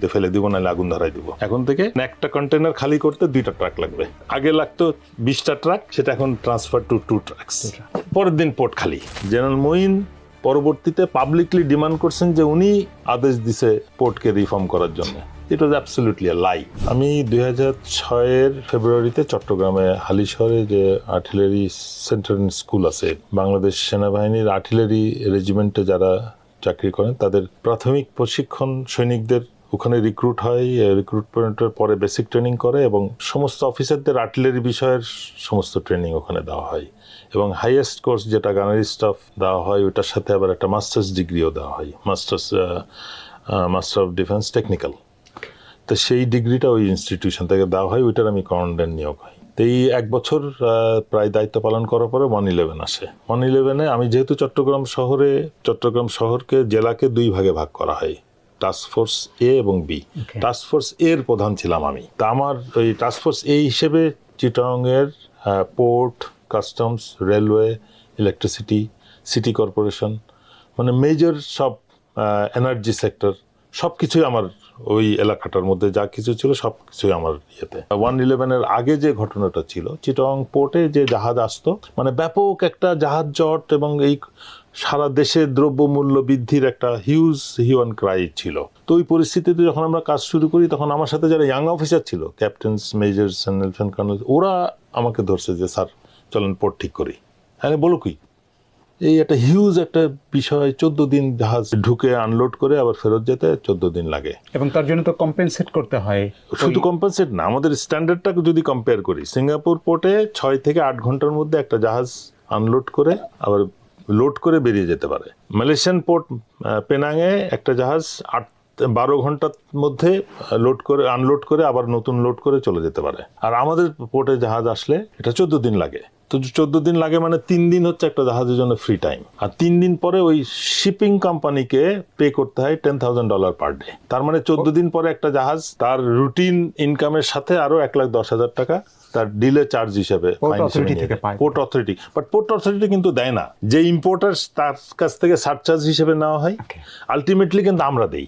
ফেলে দিব নাহলে আগুন ধরাই দিব। এখন থেকে একটা কন্টেনার খালি করতে দুইটা ট্রাক লাগবে। আগে লাগতো বিশটা ট্রাক সেটা এখন ট্রান্সফার টু টু ট্রাকস পরের দিন পোর্ট খালি। জেনারেল মঈন পরবর্তীতে পাবলিকলি ডিমান্ড করছেন যে উনি আদেশ দিছে পোর্টকে রিফর্ম করার জন্য। ইট ওয়াজ অ্যাবসলিউটলি লাই আমি দুই হাজার ছয়ের ফেব্রুয়ারিতে চট্টগ্রামে হালিশহরে যে আর্টিলারি সেন্টার স্কুল আছে বাংলাদেশ সেনাবাহিনীর আর্টিলারি রেজিমেন্টে যারা চাকরি করেন তাদের প্রাথমিক প্রশিক্ষণ সৈনিকদের ওখানে রিক্রুট হয় রিক্রুটমেন্টের পরে বেসিক ট্রেনিং করে এবং সমস্ত অফিসারদের আর্টিলারি বিষয়ের সমস্ত ট্রেনিং ওখানে দেওয়া হয়। এবং হাইয়েস্ট কোর্স যেটা গানারি স্টাফ দেওয়া হয়, ওটার সাথে আবার একটা মাস্টার্স ডিগ্রিও দেওয়া হয়। Masters master of defence technical তো সেই ডিগ্রিটা ওই ইনস্টিটিউশন থেকে দেওয়া হয়, ওইটার আমি কমান্ডেন্ট নিয়োগ হয়। তো এই এক বছর প্রায় দায়িত্ব পালন করার পরে ওয়ান ইলেভেন আসে। ওয়ান ইলেভেনে আমি যেহেতু চট্টগ্রাম শহরে, চট্টগ্রাম শহরকে, জেলাকে দুই ভাগে ভাগ করা হয়। টাস্ক ফোর্স এ এবং বি টাস্ক ফোর্স এর প্রধান ছিলাম আমি। তা আমার ওই টাস্ক ফোর্স এ হিসেবে চিটং এর port customs railway electricity city corporation মানে মেজর সব এনার্জি সেক্টর সব কিছুই আমার ওই এলাকাটার মধ্যে যা কিছু ছিল সব কিছুই আমার ইয়েতে। ওয়ান ইলেভেনের আগে যে ঘটনাটা ছিল চিটং পোর্টে যে জাহাজ আসতো মানে ব্যাপক একটা জাহাজ জট এবং এই সারা দেশে দ্রব্যমূল্য বৃদ্ধির একটা হিউজ হিউয়ান ক্রাই ছিল। তো ওই পরিস্থিতিতে যখন আমরা কাজ শুরু করি তখন আমার সাথে যারা ইয়াং অফিসার ছিল ক্যাপ্টেন্স মেজর্স লেফটেন্যান্ট কর্নেল ওরা আমাকে ধরছে যে স্যার চলেন পোর্ট ঠিক করি। হ্যাঁ বলো কি এই একটা হিউজ একটা বিষয় চোদ্দ দিন জাহাজ ঢুকে আনলোড করে আবার ফেরত যেতে চোদ্দ দিন লাগে। এবং তার জন্য তো কম্পেনসেট করতে হয়। শুধু কম্পেনসেট না আমাদের স্ট্যান্ডার্ডটাকে যদি কম্পেয়ার করি সিঙ্গাপুর পোর্টে ছয় থেকে আট ঘণ্টার মধ্যে একটা জাহাজ আনলোড করে আবার লোড করে বেরিয়ে যেতে পারে। মালয়েশিয়ান পোর্ট পেনাঙে একটা জাহাজ আট বারো ঘণ্টার মধ্যে লোড করে আনলোড করে আবার নতুন লোড করে চলে যেতে পারে। আর আমাদের পোর্টে জাহাজ আসলে এটা চোদ্দ দিন লাগে। তো চোদ্দ দিন লাগে মানে তিন দিন হচ্ছে একটা জাহাজের জন্য ফ্রি টাইম আর তিন দিন পরে ওই শিপিং কোম্পানিকে পে করতে হয় ten thousand dollar per day তার মানে চোদ্দ দিন পরে একটা জাহাজ তার রুটিন ইনকামের সাথে আরও এক লাখ দশ হাজার টাকা তার ডিলে চার্জ হিসেবে port authority but port authority কিন্তু দেয় না। যে ইম্পোর্টার তার কাছ থেকে সারচার্জ হিসেবে নেওয়া হয়। আলটিমেটলি কিন্তু আমরা দেই।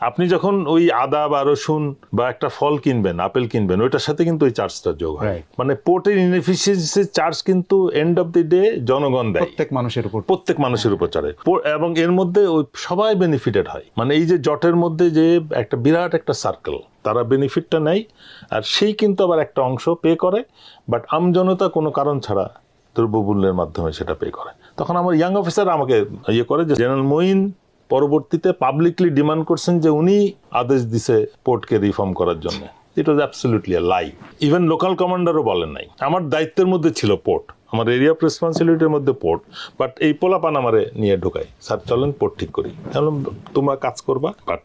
আপনি যখন ওই আদা বা রসুন বা একটা ফল কিনবেন আপেল কিনবেন ওইটার সাথে কিন্তু ওই চার্জটা যোগ হয়। মানে পোর্টের ইনএফিসিয়েন্সি চার্জ কিন্তু এন্ড অফ দি ডে জনগণ দেয়। প্রত্যেক মানুষের উপর। প্রত্যেক মানুষের উপর চড়ে। এবং এর মধ্যে ওই সবাই বেনিফিটেড হয়। মানে এই যে জটের মধ্যে যে একটা বিরাট একটা সার্কেল তারা বেনিফিটটা নেয় আর সেই কিন্তু আবার একটা অংশ পে করে বাট আমজনতা কোনো কারণ ছাড়া দ্রব্যমূল্যের মাধ্যমে সেটা পে করে। তখন আমার ইয়াং অফিসার আমাকে ইয়ে করে যে জেনারেল মঈন পরবর্তীতে পাবলিকলি ডিমান্ড করছেন যে উনি আদেশ দিছে পোর্টকে রিফর্ম করার জন্য। It was absolutely lie even local কমান্ডারও বলেন নাই। আমার দায়িত্বের মধ্যে ছিল পোর্ট আমার এরিয়া অফ রেসপন্সিবিলিটির মধ্যে পোর্ট বাট এই পোলাপান আমারে নিয়ে ঢোকায়। স্যার, চলেন পোর্ট ঠিক করি। তাহলে তোমরা কাজ করবা বাট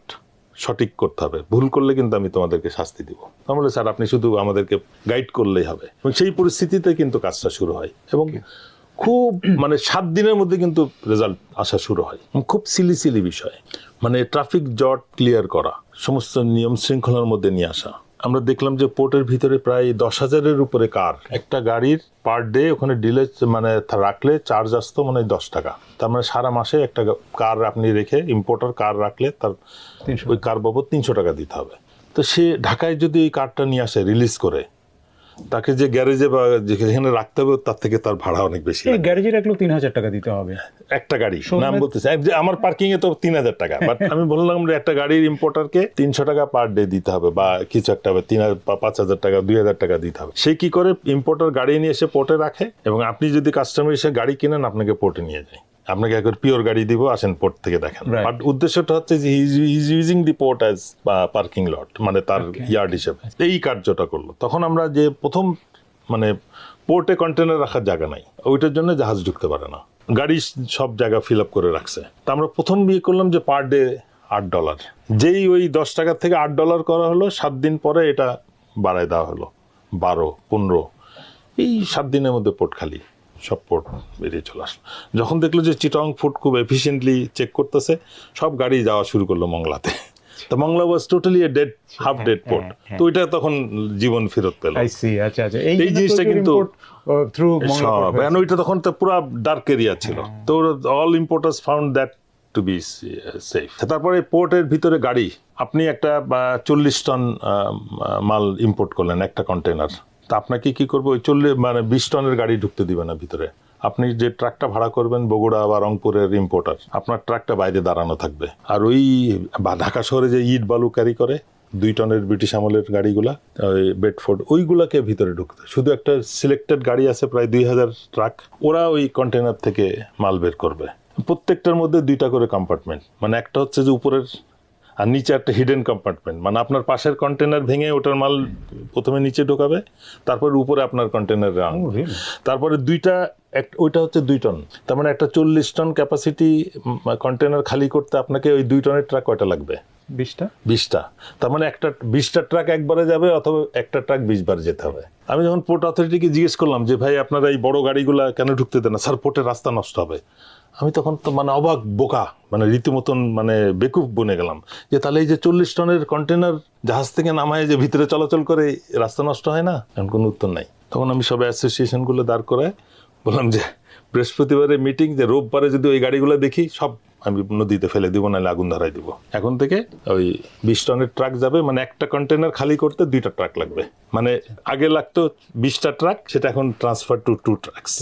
সঠিক করতে হবে। ভুল করলে কিন্তু আমি তোমাদেরকে শাস্তি দিব। তাহলে স্যার, আপনি শুধু আমাদেরকে গাইড করলেই হবে। এবং সেই পরিস্থিতিতে কিন্তু কাজটা শুরু হয়। এবং খুব মানে সাত দিনের মধ্যে কিন্তু রেজাল্ট আসা শুরু হয়। খুব সিলি সিলি বিষয়। মানে ট্রাফিক জট ক্লিয়ার করা সমস্ত নিয়ম শৃঙ্খলার মধ্যে নিয়ে আসা। আমরা দেখলাম যে পোর্টের ভিতরে প্রায় দশ হাজারের উপরে কার একটা গাড়ির পার ডে ওখানে ডিলে মানে রাখলে চার্জ আসতো মানে দশ টাকা। তার মানে সারা মাসে একটা কার আপনি রেখে ইম্পোর্টার কার রাখলে তার ওই কার বাবদ তিনশো টাকা দিতে হবে। তো সে ঢাকায় যদি এই কারটা নিয়ে আসে রিলিজ করে তাকে যে গ্যারেজে বা যেখানে রাখতে হবে তার থেকে তার ভাড়া অনেক বেশি গ্যারেজে রাখলেও তিন হাজার টাকা দিতে হবে। একটা গাড়ি নাম বলতেছে। যে আমার পার্কিং এ তো তিন হাজার টাকা বাট আমি বললাম যে একটা গাড়ির ইম্পোর্টারকে তিনশো টাকা পার ডে দিতে হবে বা কিছু একটা হবে তিন হাজার পাঁচ হাজার টাকা দুই হাজার টাকা দিতে হবে। সে কি করে ইম্পোর্টার গাড়ি নিয়ে এসে পোর্টে রাখে এবং আপনি যদি কাস্টমার এসে গাড়ি কিনেন আপনাকে পোর্টে নিয়ে যায়। আপনাকে একবার পিওর গাড়ি দিব? আসেন পোর্ট থেকে দেখেন. বাট উদ্দেশ্যটা হচ্ছে যে is using the port as parking lot মানে তার ইয়ার্ড হিসেবে। এই কার্যটা করল। তখন আমরা যে প্রথম মানে পোর্টে কন্টেনার রাখার জায়গা নাই। ওইটার জন্য জাহাজ ঢুকতে পারে না। গাড়ি সব জায়গা ফিল আপ করে রাখছে। তা আমরা প্রথম বিয়ে করলাম যে পার ডে আট ডলার যেই ওই দশ টাকার থেকে আট ডলার করা হলো সাত দিন পরে এটা বাড়ায় দেওয়া হলো। বারো পনেরো। এই সাত দিনের মধ্যে পোর্ট খালি। সব পোর্ট বেরিয়ে চলে আসলো। যখন দেখল যে চিটং ফুড খুব এফিসিয়েন্টলি চেক করতেছে সব গাড়ি যাওয়া শুরু করল মংলাতে। তো Mongla was totally a dead half dead port হ্যাঁ, তো ওইটা তখন জীবন ফেরত পেল। আই সি আচ্ছা আচ্ছা। এই জিনিসটা কিন্তু- থ্রু সব ওইটা তখন তো পুরো ডার্ক এরিয়া ছিল। তো all importers found that to be safe তারপরে পোর্টের ভিতরে গাড়ি আপনি একটা চল্লিশ টন মাল ইম্পোর্ট করলেন একটা কন্টেনার তা আপনাকে কি করব? ওই চললে মানে বিশ টনের গাড়ি ঢুকতে দিবে না ভিতরে। আপনি যে ট্রাকটা ভাড়া করবেন, বগুড়া বা রংপুরের ইম্পোর্টার আপনার ট্রাকটা বাইরে দাঁড়ানো থাকবে। আর ওই বা ঢাকা শহরে যে ইট বালু ক্যারি করে, দুই টনের ব্রিটিশ আমলের গাড়িগুলা, ওই বেডফোর্ড, ওইগুলাকে ভিতরে ঢুকতে। শুধু একটা সিলেক্টেড গাড়ি আছে, প্রায় দুই হাজার ট্রাক, ওরা ওই কন্টেনার থেকে মাল বের করবে। প্রত্যেকটার মধ্যে দুইটা করে কম্পার্টমেন্ট মানে একটা হচ্ছে যে উপরের আর নিচে একটা হিডেন কম্পার্টমেন্ট মানে আপনার পাশের কন্টেনার ভেঙে ওটার মাল প্রথমে নিচে ঢোকাবে তারপর উপরে আপনার কন্টেনার ও, তারপরে দুইটা এক ওইটা হচ্ছে দুই টন তার মানে একটা চল্লিশ টন ক্যাপাসিটি কন্টেনার খালি করতে আপনাকে ওই দুই টনের ট্রাক কয়টা লাগবে? বিশটা? বিশটা। তার মানে একটা বিশটা ট্রাক একবারে যাবে অথবা একটা ট্রাক বিশ বার যেতে হবে। আমি যখন পোর্ট অথরিটিকে জিজ্ঞেস করলাম যে ভাই আপনারা এই বড় গাড়িগুলা কেন ঢুকতে দেন না? স্যার পোর্টের রাস্তা নষ্ট হবে। আমি তখন তো মানে অবাক বোকা মানে রীতিমতন মানে বেকুব বনে গেলাম। যে তাহলে এই যে চল্লিশ টনের কন্টেনার জাহাজ থেকে নামায় যে ভিতরে চলাচল করে রাস্তা নষ্ট হয় না? এমন কোনো উত্তর নাই। তখন আমি সব অ্যাসোসিয়েশনগুলো দাঁড় করায় বললাম যে বৃহস্পতিবারে মিটিং যে রোববারে যদি ওই গাড়িগুলো দেখি সব আমি নদীতে ফেলে দিব নাহলে আগুন ধরাই দিব। এখন থেকে ওই বিশ টনের ট্রাক যাবে মানে একটা কন্টেনার খালি করতে দুইটা ট্রাক লাগবে। মানে আগে লাগতো বিশটা ট্রাক সেটা এখন ট্রান্সফার টু টু ট্রাকস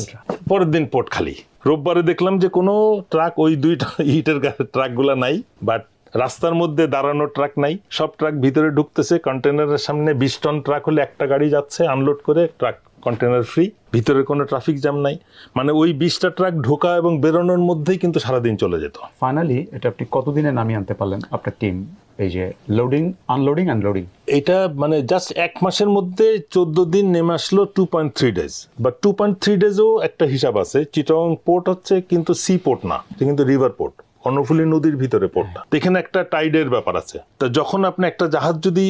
পরের দিন পোর্ট খালি। রোববারে দেখলাম যে কোনো ট্রাক ওই দুইটা ইটের ট্রাকগুলো নাই, বাট রাস্তার মধ্যে দাঁড়ানো ট্রাক নাই। সব ট্রাক ভিতরে ঢুকতেছে কন্টেনারের সামনে বিশ টন ট্রাক হলে একটা গাড়ি যাচ্ছে, আনলোড করে ট্রাক কন্টেনার ফ্রি, ভিতরে কোনো ট্রাফিক জ্যাম নাই। মানে ওই বিশটা ট্রাক ঢোকা এবং বেরোনোর মধ্যেই কিন্তু সারাদিন চলে যেত। ফাইনালি এটা আপনি কতদিনে নামিয়ে আনতে পারলেন আপনার টিম এই যে লোডিং আনলোডিং আনলোডিং এটা মানে জাস্ট এক মাসের মধ্যে চোদ্দ দিন নেমে আসলো টু পয়েন্ট থ্রি ডেজ বা টু পয়েন্ট থ্রি ডেজও একটা হিসাব আছে। চিটং পোর্ট হচ্ছে কিন্তু সি পোর্ট না। কিন্তু রিভার পোর্ট কর্ণফুলী নদীর ভিতরে পোর্টটা এখানে একটা টাইডের ব্যাপার আছে। তা যখন আপনি একটা জাহাজ যদি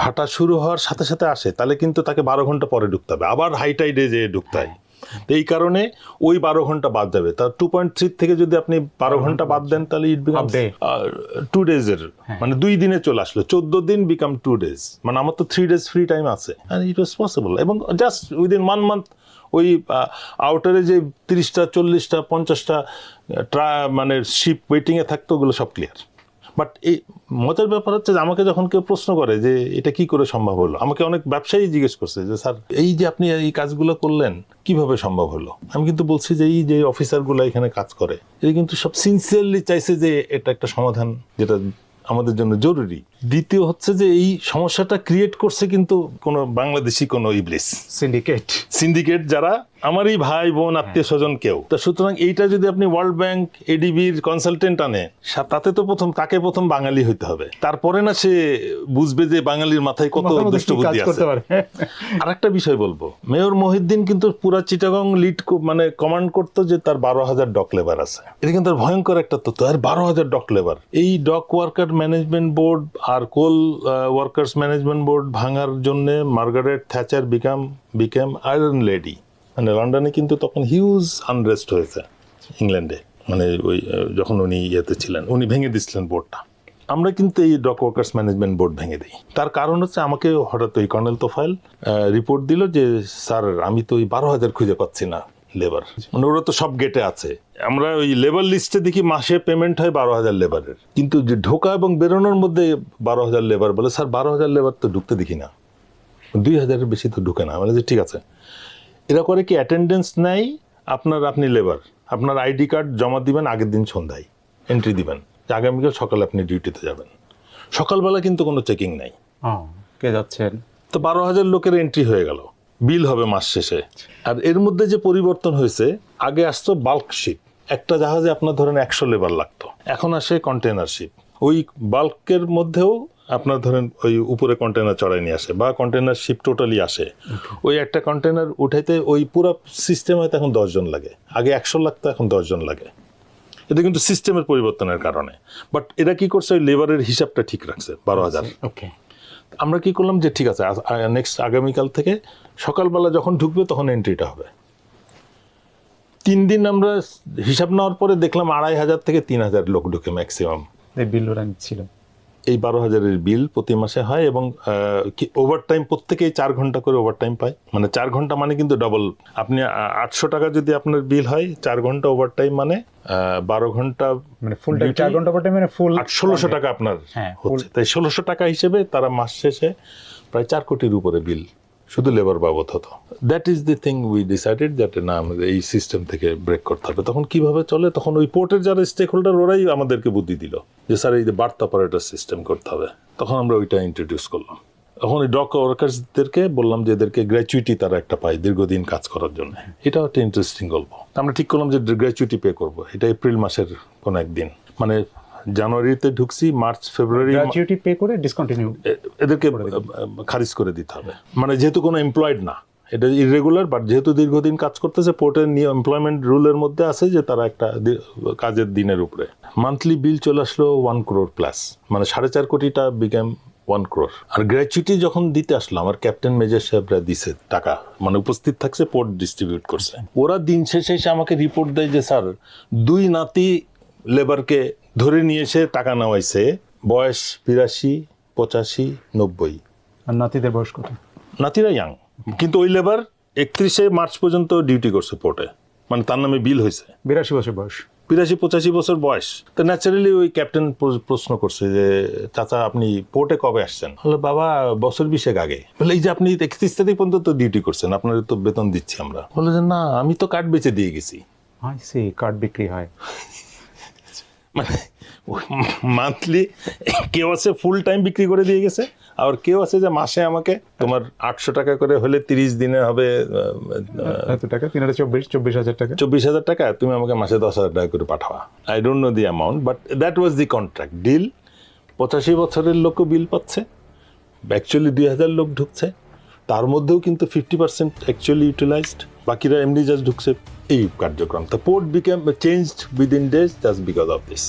ভাটা শুরু হওয়ার সাথে সাথে আসে, তাহলে কিন্তু তাকে বারো ঘণ্টা পরে ঢুকতে হবে। আবার হাই টাইডে যেয়ে ঢুকতে হয়। তো এই কারণে ওই বারো ঘণ্টা বাদ যাবে। তার টু পয়েন্ট থ্রি থেকে যদি আপনি বারো ঘণ্টা বাদ দেন তাহলে ইট বিকাম. টু ডেজের মানে দুই দিনে চলে আসলো চোদ্দ দিন বিকাম টু ডেজ মানে আমার তো থ্রি ডেজ ফ্রি টাইম আছে। ইট ওয়াজ পসিবল এবং জাস্ট উইদিন ওয়ান মান্থ ওই আউটারে যে তিরিশটা চল্লিশটা পঞ্চাশটা ট্রা মানে শিপ ওয়েটিংয়ে থাকতো ওগুলো সব ক্লিয়ার বাট এই মজার ব্যাপার হচ্ছে যে আমাকে যখন কেউ প্রশ্ন করে যে এটা কি করে সম্ভব হলো, আমাকে অনেক ব্যবসায়ী জিজ্ঞেস করছে যে, স্যার, এই যে আপনি এই কাজগুলো করলেন, কীভাবে সম্ভব হলো? আমি কিন্তু বলছি যে, এই যে অফিসারগুলো এখানে কাজ করে, এরা কিন্তু সব সিনসিয়ারলি চাইছে যে এটা একটা সমাধান যেটা আমাদের জন্য জরুরি। দ্বিতীয় হচ্ছে যে এই সমস্যাটা ক্রিয়েট করছে কিন্তু কোনো বাংলাদেশি কোনো ইবলিস। সিন্ডিকেট সিন্ডিকেট যারা আমারই ভাই বোন আত্মীয় স্বজন কেউ। তা সুতরাং এইটা যদি আপনি ওয়ার্ল্ড ব্যাংক এডিবির কনসালটেন্ট আনে তাতে তো প্রথম তাকে প্রথম বাঙালি হইতে হবে? তারপরে না সে বুঝবে যে বাঙালির মাথায় কত দুষ্ট বুদ্ধি আছে। আর একটা বিষয় বলব। মেয়র মহিউদ্দিন কিন্তু পুরা চিটাগং লিড মানে কমান্ড করতো যে তার বারো হাজার ডক লেবার আছে। এটা কিন্তু ভয়ঙ্কর একটা তথ্য। আর বারো হাজার ডক লেবার এই ডক ওয়ার্কার ম্যানেজমেন্ট বোর্ড আর কোল ওয়ার্কার্স ম্যানেজমেন্ট বোর্ড ভাঙার জন্য Margaret Thatcher become became iron lady মানে লন্ডনে কিন্তু তখন হিউজ আনরেস্ট হয়েছে ইংল্যান্ডে। মানে ওই যখন উনি ইয়েতে ছিলেন, উনি ভেঙে দিচ্ছিলেন বোর্ডটা আমরা কিন্তু এই ডক ওয়ার্কার্স ম্যানেজমেন্ট বোর্ড ভেঙে দিই। তার কারণ হচ্ছে আমাকে হঠাৎ ওই কর্নেল তোফাইল রিপোর্ট দিল যে, স্যার, আমি তো ওই বারো হাজার খুঁজে পাচ্ছি না। লেবার। মানে ওরা তো সব গেটে আছে। আমরা ওই লেবার লিস্টে দেখি মাসে পেমেন্ট হয় বারো হাজার লেবারের। কিন্তু যে ঢোকা এবং বেরোনোর মধ্যে বারো হাজার লেবার বলে স্যার বারো হাজার লেবার তো ঢুকতে দেখি না। দুই হাজারের বেশি তো ঢুকে না। মানে যে ঠিক আছে। এরা করে কি অ্যাটেন্ডেন্স নেয় আপনার আপনি লেবার। আপনার আইডি কার্ড জমা দিবেন আগের দিন সন্ধ্যায়। এন্ট্রি দিবেন। আগামীকাল সকালে আপনি ডিউটিতে যাবেন। সকালবেলা কিন্তু কোনো চেকিং নাই। কে যাচ্ছেন? তো বারো হাজার লোকের এন্ট্রি হয়ে গেল। বিল হবে মাস শেষে। আর এর মধ্যে যে পরিবর্তন হয়েছে আগে আসতো বাল্ক শিপ একটা জাহাজে আপনার ধরেন একশো লেবার লাগতো। এখন আসে কন্টেনার শিপ ওই বাল্কের মধ্যেও আপনার ধরেন ওই উপরে কন্টেনার চড়াই নিয়ে আসে বা কন্টেনার শিপ টোটালি আসে। ওই একটা কন্টেনার উঠাইতে ওই পুরো সিস্টেম হয়তো এখন দশজন লাগে। আগে একশো লাগতো এখন দশজন লাগে। এটা কিন্তু সিস্টেমের পরিবর্তনের কারণে। বাট এরা কি করছে? ওই লেবারের হিসাবটা ঠিক রাখছে বারো হাজার। ওকে আমরা কি করলাম যে, ঠিক আছে নেক্সট আগামীকাল থেকে সকালবেলা যখন ঢুকবে তখন এন্ট্রিটা হবে। তিন দিন আমরা হিসাব নেওয়ার পরে দেখলাম আড়াই হাজার থেকে তিন হাজার লোক ঢুকে ম্যাক্সিমাম ছিল। এই বারো হাজারের বিল প্রতি মাসে হয় এবং ওভার টাইম প্রত্যেকেই চার ঘণ্টা করে ওভারটাইম পায়। মানে চার ঘণ্টা মানে কিন্তু ডবল আপনি আটশো টাকা যদি আপনার বিল হয় চার ঘণ্টা ওভারটাইম মানে বারো ঘণ্টা মানে ফুল টাইম চার ঘণ্টা পর টাইম মানে ফুল ষোলোশো টাকা আপনার হ্যাঁ, হচ্ছে। তাই ষোলোশো টাকা হিসেবে তারা মাস শেষে প্রায় চার কোটির উপরে বিল শুধু লেবার বাবদ হতো। That is the thing we decided যাতে না, আমাদের এই সিস্টেম থেকে ব্রেক করতে হবে। তখন কীভাবে চলে? তখন ওই পোর্টের যারা স্টেক হোল্ডার ওরাই আমাদেরকে বুদ্ধি দিল যে, স্যার, এই যে বার্থ অপারেটর সিস্টেম করতে হবে। তখন আমরা ওইটা ইন্ট্রোডিউস করলাম। তখন ওই ডক ওয়ার্কার্সদেরকে বললাম যে, এদেরকে গ্র্যাচুইটি তারা একটা পায় দীর্ঘদিন কাজ করার জন্য। এটাও একটা ইন্টারেস্টিং গল্প। আমরা ঠিক করলাম যে, গ্র্যাচুইটি পে করব। এটা এপ্রিল মাসের কোনো একদিন। মানে জানুয়ারিতে ঢুকছি মার্চ ফেব্রুয়ারি গ্র্যাচুইটি পে করে ডিসকন্টিনিউ এদেরকে খারিজ করে দিতে হবে। মানে যেহেতু কোনো এমপ্লয়েড না এটা ইরেগুলার বাট যেহেতু দীর্ঘদিন কাজ করতেছে পোর্টের নিয়ে এমপ্লয়মেন্ট রুলের মধ্যে আছে যে তারা একটা কাজের দিনের উপরে। মান্থলি বিল চলে আসলো ওয়ান ক্রোর প্লাস মানে সাড়ে চার কোটিটা বিকেম ওয়ান ক্রোর আর গ্র্যাচুইটি যখন দিতে আসলো আমার ক্যাপ্টেন মেজর সাহেবরা দিছে টাকা মানে উপস্থিত থাকছে পোর্ট ডিস্ট্রিবিউট করছে। ওরা দিন শেষে এসে আমাকে রিপোর্ট দেয় যে স্যার দুই নাতি লেবারকে ধরে নিয়ে এসে টাকা নেওয়াইছে বয়স বিরাশি পঁচাশি নব্বই। আর নাতিদের বয়স কত? নাতিরা ইয়াং কিন্তু ওই লেবার একত্রিশে মার্চ পর্যন্ত ডিউটি করছে পোর্টে মানে তার নামে বিল হয়েছে। বিরাশি বছর বয়স। বিরাশি পঁচাশি বছর বয়স। তো ন্যাচারালি ওই ক্যাপ্টেন প্র- প্রশ্ন করছে যে চাচা আপনি পোর্টে কবে আসছেন? বলে বাবা বছর বিশেক আগে। বলে এই যে আপনি একত্রিশ তারিখ পর্যন্ত তো ডিউটি করছেন আপনার তো বেতন দিচ্ছি আমরা। বলে যে না আমি তো কার্ড বেচে দিয়ে গেছি। সে কার্ড বিক্রি হয়। মানে মান্থলি কেউ আছে ফুল টাইম বিক্রি করে দিয়ে গেছে আর কেউ আছে যে মাসে আমাকে তোমার আটশো টাকা করে হলে তিরিশ দিনে হবে এত টাকা? তিন হাজার চব্বিশ চব্বিশ হাজার টাকা? চব্বিশ হাজার টাকা তুমি আমাকে মাসে দশ হাজার টাকা করে পাঠাওয়া I don't know the amount but that was the contract deal পঁচাশি বছরের লোকও বিল পাচ্ছে অ্যাকচুয়ালি দুই হাজার লোক ঢুকছে তার মধ্যেও কিন্তু ফিফটি পার্সেন্ট অ্যাকচুয়ালি ইউটিলাইজড বাকিরা এমনি জাস্ট ঢুকছে এই কার্যক্রম। তো port became changed within days just because of this